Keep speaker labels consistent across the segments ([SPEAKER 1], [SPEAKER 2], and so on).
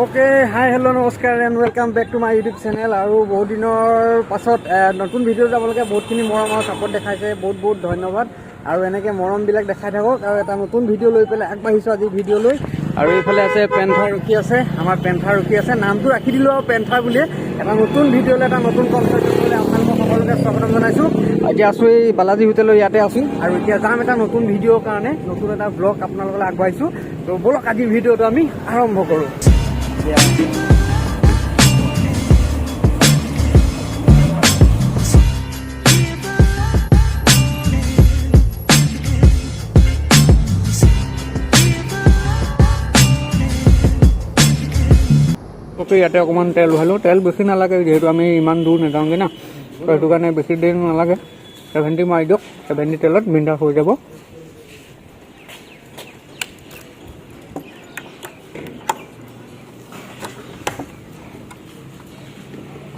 [SPEAKER 1] Okay hi hello' নমস্কাৰ and welcome back to my YouTube channel আৰু বহুত দিনৰ পাছত নতুন ভিডিঅ' যাবলৈকে বহুতখিনি মৰম আৰু ছাপোৰ্ট দেখাইছে। বহুত বহুত ধন্যবাদ। আৰু এনেকৈ মৰমবিলাক দেখাই থাকক আৰু এটা নতুন ভিডিঅ' লৈ পেলাই আগবাঢ়িছোঁ আজি ভিডিঅ' লৈ। আৰু এইফালে আছে পেন্থাৰ ৰখি আছে, আমাৰ পেন্থাৰ ৰখি আছে। নামটো ৰাখি দিলোঁ আৰু পেন্থাৰ বুলিয়ে। এটা নতুন ভিডিঅ'লৈ এটা নতুন কনচেপ্ট লৈ আপোনালোকক সকলোকে স্বাগতম জনাইছোঁ। এতিয়া আছোঁ এই বালাজী হোটেলৰ ইয়াতে আছোঁ। আৰু এতিয়া যাম এটা নতুন ভিডিঅ'ৰ কাৰণে, নতুন এটা ব্লগ আপোনালোকলৈ আগবাঢ়িছোঁ। ত' ব'লক, আজিৰ ভিডিঅ'টো আমি আৰম্ভ কৰোঁ। ওকে ইয়াতে অকণমান তেল ভৰালোঁ তেল বেছি নালাগে যিহেতু আমি ইমান দূৰ নাযাওঁগৈ না তো সেইটো কাৰণে বেছি দেৰি নালাগে ছেভেণ্টি মাৰি দিয়ক ছেভেণ্টি তেলত বিন্দাছ হৈ যাব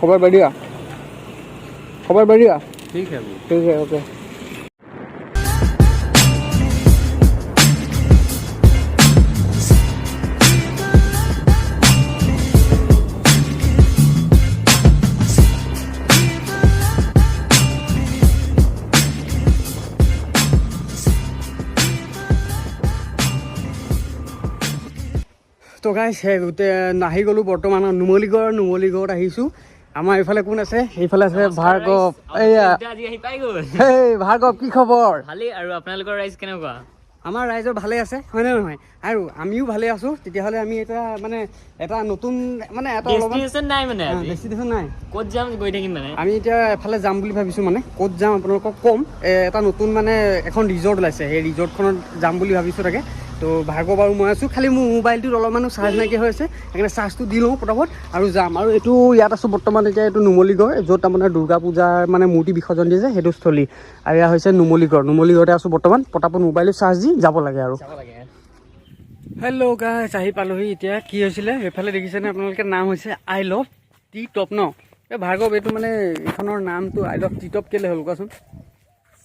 [SPEAKER 1] खबर बढ़िया खबर बढ़िया
[SPEAKER 2] ठीक है वो
[SPEAKER 1] ठीक है ओके তো গাইছ গোটেই আহি গ'লোঁ বৰ্তমান নুমলীগড় নুমলীগড়ত আহিছোঁ আমাৰ এইফালে কোন আছে? এইফালে আছে ভাৰ্গৱ। এইয়া হেই ভাৰ্গৱ কি খবৰ?
[SPEAKER 2] ভালেই আৰু আপোনালোকৰ ৰাইজ কেনেকুৱা?
[SPEAKER 1] আমাৰ ৰাইজৰ ভালে আছে হয়নে নহয়? আৰু আমিও ভালে আছোঁ তেতিয়াহ'লে আমি এটা মানে এটা নতুন মানে এটা
[SPEAKER 2] ডেষ্টিনেশ্যন নাই মানে
[SPEAKER 1] ডেষ্টিনেশ্যন নাই।
[SPEAKER 2] ক'ত যাম গৈ থাকিম মানে?
[SPEAKER 1] আমি এতিয়া এফালে যাম বুলি ভাবিছোঁ মানে ক'ত যাম আপোনালোকক ক'ম। এটা নতুন মানে এখন ৰিজৰ্ট ওলাইছে সেই ৰিজৰ্টখনত যাম বুলি ভাবিছোঁ তাকে। তো ভাৰ্গৱ আৰু মই আছোঁ খালি মোৰ মোবাইলটোত অলপমানো চাৰ্জ নাইকিয়া হৈ আছে সেইকাৰণে চাৰ্জটো দি লওঁ পটাপট আৰু যাম। আৰু এইটো ইয়াত আছোঁ বৰ্তমান এতিয়া এইটো নুমলীগড় য'ত আপোনাৰ দুৰ্গা পূজাৰ মানে মূৰ্তি বিসৰ্জন দিয়ে যে সেইটো স্থলী। আৰু এয়া হৈছে নুমলীগড়। নুমলীগড়তে আছোঁ বৰ্তমান পটাপট মোবাইলটো চাৰ্জ দি যাব লাগে আৰু। হেল্ল' গাইছ আহি পালোহি এতিয়া। কি হৈছিলে? এইফালে দেখিছেনে? আপোনালোকে নাম হৈছে আই লভ টি টপ ন? এই ভাৰ্গৱ এইটো মানে এইখনৰ নামটো আই লভ টি টপ কেলৈ হ'ল কোৱাচোন?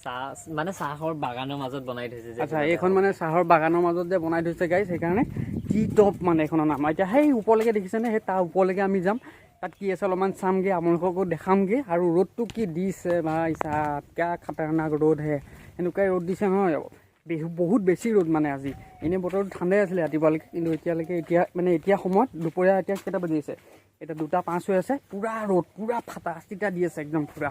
[SPEAKER 2] চাহ মানে চাহৰ বাগানৰ মাজত বনাই থৈছে যে
[SPEAKER 1] আচ্ছা এইখন মানে চাহৰ বাগানৰ মাজত যে বনাই থৈছে গাইছ সেইকাৰণে টি টপ মানে এইখনৰ নাম। এতিয়া সেই ওপৰলৈকে দেখিছেনে? সেই তাৰ ওপৰলৈকে আমি যাম। তাত কি আছে অলপমান চামগৈ আপোনালোককো দেখামগৈ। আৰু ৰ'দটো কি দিছে ভাই চাহ কিয়া খাতাৰনাক ৰ'দ হে। এনেকুৱাই ৰ'দ দিছে নহয়। বিহু বহুত বেছি ৰ'দ মানে আজি। এনেই বতৰটো ঠাণ্ডাই আছিলে ৰাতিপুৱালৈকে। কিন্তু এতিয়ালৈকে এতিয়া মানে এতিয়া সময়ত দুপৰীয়া এতিয়া কেইটা বাজি আছে? এতিয়া দুটা পাঁচ হৈ আছে। পূৰা ৰ'দ পূৰা ফাটা চিটা দি আছে একদম পূৰা।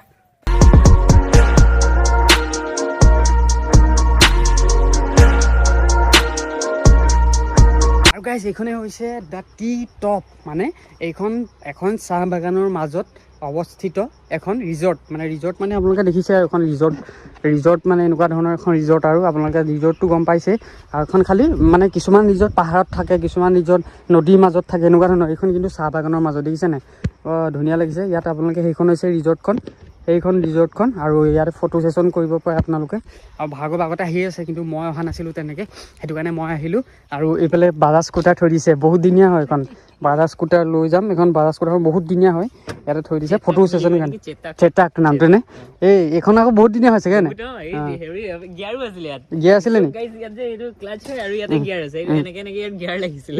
[SPEAKER 1] গাইজ এইখনে হৈছে দ্য টি টপ মানে এইখন এখন চাহ বাগানৰ মাজত অৱস্থিত এখন ৰিজৰ্ট মানে ৰিজৰ্ট মানে আপোনালোকে দেখিছে এখন ৰিজৰ্ট ৰিজৰ্ট মানে এনেকুৱা ধৰণৰ এখন ৰিজৰ্ট আৰু আপোনালোকে ৰিজৰ্টটো গম পাইছে। আৰু এখন খালি মানে কিছুমান ৰিজৰ্ট পাহাৰত থাকে কিছুমান ৰিজৰ্ট নদীৰ মাজত থাকে এনেকুৱা ধৰণৰ। এইখন কিন্তু চাহ বাগানৰ মাজত দেখিছে নাই? ধুনীয়া লাগিছে। ইয়াত আপোনালোকে সেইখন হৈছে ৰিজৰ্টখন সেইখন ৰিজৰ্টখন আৰু ইয়াত ফটো ছেশ্যন কৰিব পাৰে আপোনালোকে। আৰু ভাগৰ আগতে আহি আছে, কিন্তু মই অহা নাছিলোঁ তেনেকৈ। সেইটো কাৰণে মই আহিলোঁ। আৰু এইফালে বাজাজ স্কুটাৰ থৈ দিছে। বহুত দিনীয়া হয় এইখন। বাজাজ স্কুটাৰ লৈ যাম। এইখন বাজাজ স্কুটাৰ বহুত দিনীয়া হয়। ইয়াতে থৈ দিছে। ফটো ছেশ্যন কাৰণে।
[SPEAKER 2] চেতাক
[SPEAKER 1] নামটো নে? এই এইখন আকৌ বহুত দিনীয়া হৈছে কেনে?
[SPEAKER 2] গিয়াৰো আছিলে
[SPEAKER 1] নি?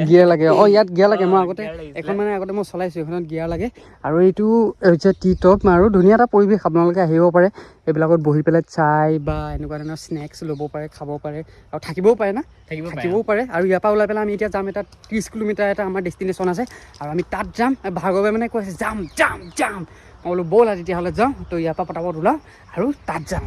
[SPEAKER 2] গিয়াৰ
[SPEAKER 1] লাগে। অঁ ইয়াত গিয়াৰ লাগে। মই আগতে। এখন মানে আগতে মই চলাইছোঁ। এইখনত গিয়াৰ লাগে। আৰু এইটো হৈছে টি টপ আৰু ধুনীয়া এটা পৰিৱেশ আপোনালোকে আহিব পাৰে। এইবিলাকত বহি পেলাই চাই বা এনেকুৱা ধৰণৰ স্নেক্স ল'ব পাৰে খাব পাৰে আৰু থাকিবও পাৰে না?
[SPEAKER 2] থাকিব
[SPEAKER 1] থাকিবও পাৰে আৰু ইয়াৰ পৰা ওলাই পেলাই আমি এতিয়া যাম এটা ত্ৰিছ কিলোমিটাৰ এটা আমাৰ ডেষ্টিনেশ্যন আছে আৰু আমি তাত যাম। ভাৰ্গৱে মানে কৈছে যাম যাম যাম। মই বোলো ব'লা তেতিয়াহ'লে যাওঁ তো ইয়াৰ পৰা পটাপট ওলাওঁ আৰু তাত যাম।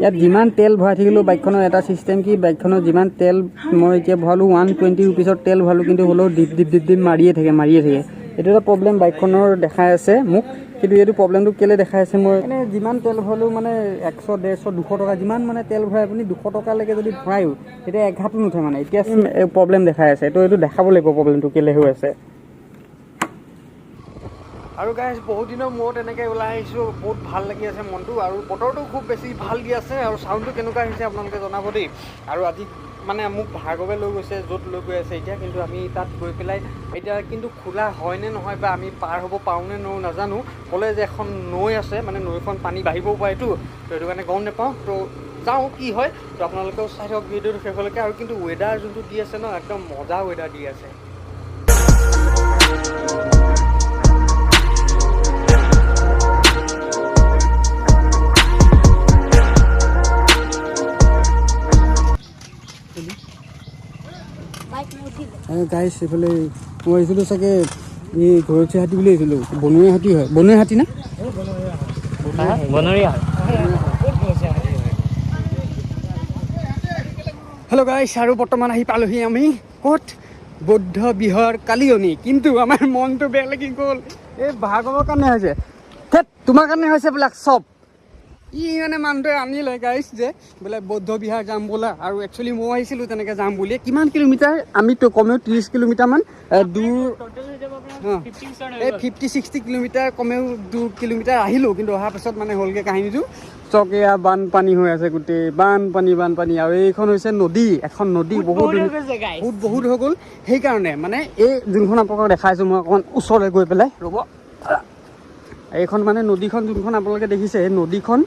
[SPEAKER 1] ইয়াত যিমান তেল ভৰাই থাকিলেও বাইকখনৰ এটা ছিষ্টেম কি বাইকখনৰ যিমান তেল মই এতিয়া ভৰালোঁ ওৱান টুৱেণ্টি ৰুপিজৰ তেল ভৰালোঁ কিন্তু হ'লেও ডিপ ডিপ ডিপ ডিপ মাৰিয়ে থাকে মাৰিয়ে থাকে। এইটো এটা প্ৰব্লেম বাইকখনৰ দেখাই আছে মোক। কিন্তু এইটো প্ৰব্লেমটো কেলৈ দেখাই আছে মই? মানে যিমান তেল ভৰালেও মানে একশ ডেৰশ দুশ টকা যিমান মানে তেল ভৰাই আপুনি দুশ টকালৈকে যদি ভৰায়ো তেতিয়া এঘাটো নুঠে মানে। এতিয়া প্ৰব্লেম দেখাই আছে। তো এইটো দেখাব লাগিব প্ৰব্লেমটো কেলৈ হৈ আছে। আৰু গাইজ বহুত দিনৰ মূৰত এনেকৈ ওলাই আহিছোঁ। বহুত ভালো লাগি আছে মনটো। আৰু বতৰটো খুব বেছি ভালো দি আছে। আৰু চাউণ্ডটো কেনেকুৱা আহিছে আপোনালোকে জনাব দেই। আৰু আজি মানে মোক ভাৰ্গৱে লৈ গৈছে য'ত লৈ গৈ আছে এতিয়া কিন্তু আমি তাত গৈ পেলাই এতিয়া কিন্তু খোলা হয় নে নহয় বা আমি পাৰ হ'ব পাৰোঁ নে নোৱাৰোঁ নাজানো। ক'লে যে এখন নৈ আছে মানে নৈখন পানী বাঢ়িবও পাৰেতো তো সেইটো কাৰণে গম নাপাওঁ। তো যাওঁ কি হয় তো আপোনালোকেও চাই থাকক ভিডিঅ'টো শেষলৈকে। আৰু কিন্তু ৱেডাৰ যোনটো দি আছে ন একদম মজা ৱেডাৰ দি আছে। গাইছ এইফালে মই আহিছিলোঁ চাগে এই ঘৰচীয়া হাতী বুলি আহিছিলোঁ বনৰীয়া হাতী হয়। বনৰীয়া হাতী না?
[SPEAKER 2] বনৰীয়া
[SPEAKER 1] হেল্ল' গাইছ আৰু বৰ্তমান আহি পালোহি আমি ক'ত? বৌদ্ধ বিহাৰ কালিয়নি। কিন্তু আমাৰ মনটো বেয়া লাগি গ'ল। এই ভাগৱৰ কাৰণে হৈছে। তোমাৰ কাৰণে হৈছে বিলাক চব। ই মানে মানুহটোৱে আনিলে গাইছ যে বোলে বৌদ্ধ বিহাৰ যাম বোলা। আৰু একচুৱেলি মই আহিছিলোঁ তেনেকৈ যাম বুলি কিমান কিলোমিটাৰ? আমিতো কমেও ত্ৰিছ কিলোমিটাৰমান দূৰ এই ফিফটি ছিক্সটি কিলোমিটাৰ কমেও দূৰ কিলোমিটাৰ আহিলোঁ কিন্তু অহাৰ পাছত মানে হ'লগৈ কাহিনীটো। চক এয়া বানপানী হৈ আছে গোটেই বানপানী বানপানী। আৰু এইখন হৈছে নদী এখন নদী বহুত বহুত বহুত হৈ গ'ল। সেইকাৰণে মানে এই যোনখন আপোনালোকক দেখাইছোঁ মই অকণমান ওচৰলৈ গৈ পেলাই ৰ'ব। এইখন মানে নদীখন যোনখন আপোনালোকে দেখিছে এই নদীখন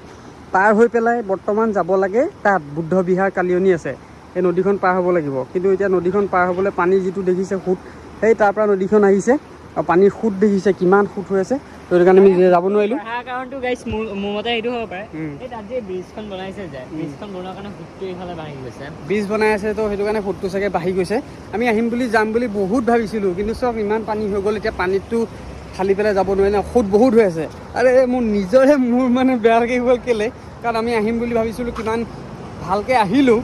[SPEAKER 1] পাৰ হৈ পেলাই বৰ্তমান যাব লাগে তাত বুদ্ধ বিহাৰ কালিয়নী আছে। এই নদীখন পাৰ হ'ব লাগিব। কিন্তু এতিয়া নদীখন পাৰ হ'বলৈ পানী যিটো দেখিছে সোঁত সেই তাৰ পৰা নদীখন আহিছে আৰু পানীৰ সোঁত দেখিছে কিমান সোঁত হৈ আছে। তো সেইটো কাৰণে আমি যাব নোৱাৰিলোঁ।
[SPEAKER 2] কাৰণটো গাইছ মোৰ মোৰ মতে এইটো হ'ব পাৰে। এই তাত যে ব্ৰিজখন বনাইছে যে ব্ৰিজখন বনোৱাৰ কাৰণে সুতটো এইফালে ভাঙি গৈছে।
[SPEAKER 1] ব্ৰিজ বনাই আছে তো সেইটো কাৰণে সোঁতটো চাগে বাঢ়ি গৈছে। আমি আহিম বুলি যাম বুলি বহুত ভাবিছিলোঁ কিন্তু চব ইমান পানী হৈ গ'ল এতিয়া পানীটো ঢালি পেলাই যাব নোৱাৰি ন, সোঁত বহুত হৈ আছে। আৰে, মোৰ নিজৰে মোৰ মানে বেয়া লাগি গ'ল কেলে, কাৰণ আমি আহিম বুলি ভাবিছিলোঁ, কিমান ভালকৈ আহিলোঁ,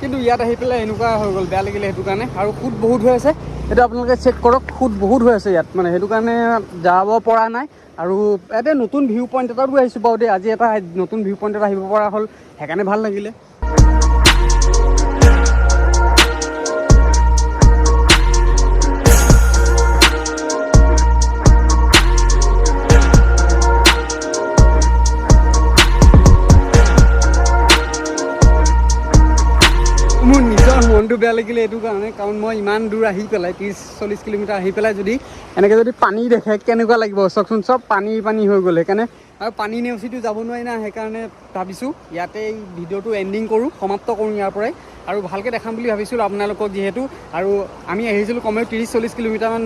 [SPEAKER 1] কিন্তু ইয়াত আহি পেলাই এনেকুৱা হৈ গ'ল, বেয়া লাগিলে সেইটো কাৰণে। আৰু সোঁত বহুত হৈ আছে সেইটো আপোনালোকে চেক কৰক, সোঁত বহুত হৈ আছে ইয়াত মানে সেইটো কাৰণে যাব পৰা নাই। আৰু ইয়াতে নতুন ভিউ পইণ্ট এটাতো আহিছোঁ বাৰু দেই, আজি এটা নতুন ভিউ পইণ্ট এটা আহিব পৰা হ'ল, সেইকাৰণে ভালো লাগিলে। বেয়া লাগিলে এইটো কাৰণে, কাৰণ মই ইমান দূৰ আহি পেলাই, ত্ৰিছ, চল্লিছ কিলোমিটাৰ আহি পেলাই যদি এনেকৈ যদি পানী দেখে কেনেকুৱা লাগিব, চাওকচোন, চব পানী পানী হৈ গ'ল। সেইকাৰণে আৰু পানী নেওচিটো যাব নোৱাৰি না, সেইকাৰণে ভাবিছোঁ। ইয়াতে এই ভিডিঅ'টো এণ্ডিং কৰোঁ সমাপ্ত কৰোঁ ইয়াৰ পৰাই। আৰু ভালকৈ দেখাম বুলি ভাবিছিলোঁ আপোনালোকক যিহেতু। আৰু আমি আহিছিলোঁ কমেও ত্ৰিছ চল্লিছ কিলোমিটাৰমান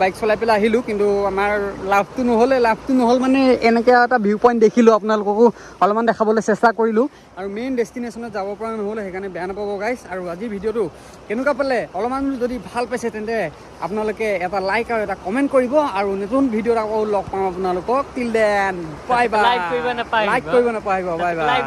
[SPEAKER 1] বাইক চলাই পেলাই আহিলোঁ। কিন্তু আমাৰ লাভটো নহ'লে লাভটো নহ'ল মানে এনেকৈ এটা ভিউ পইণ্ট দেখিলোঁ আপোনালোককো। অলপমান দেখাবলৈ চেষ্টা কৰিলোঁ। আৰু মেইন ডেষ্টিনেশ্যনত যাব পৰা নহ'লে সেইকাৰণে বেয়া নাপাব গাইছ আৰু আজিৰ ভিডিঅ'টো কেনেকুৱা পালে? অলপমান যদি ভালো পাইছে তেন্তে আপোনালোকে এটা লাইক আৰু এটা কমেণ্ট কৰিব। আৰু নতুন ভিডিঅ'ত আকৌ লগ পাম আপোনালোকক। Till then bye bye
[SPEAKER 2] like কৰিব নাপাহৰিব। ভাই
[SPEAKER 1] ভাই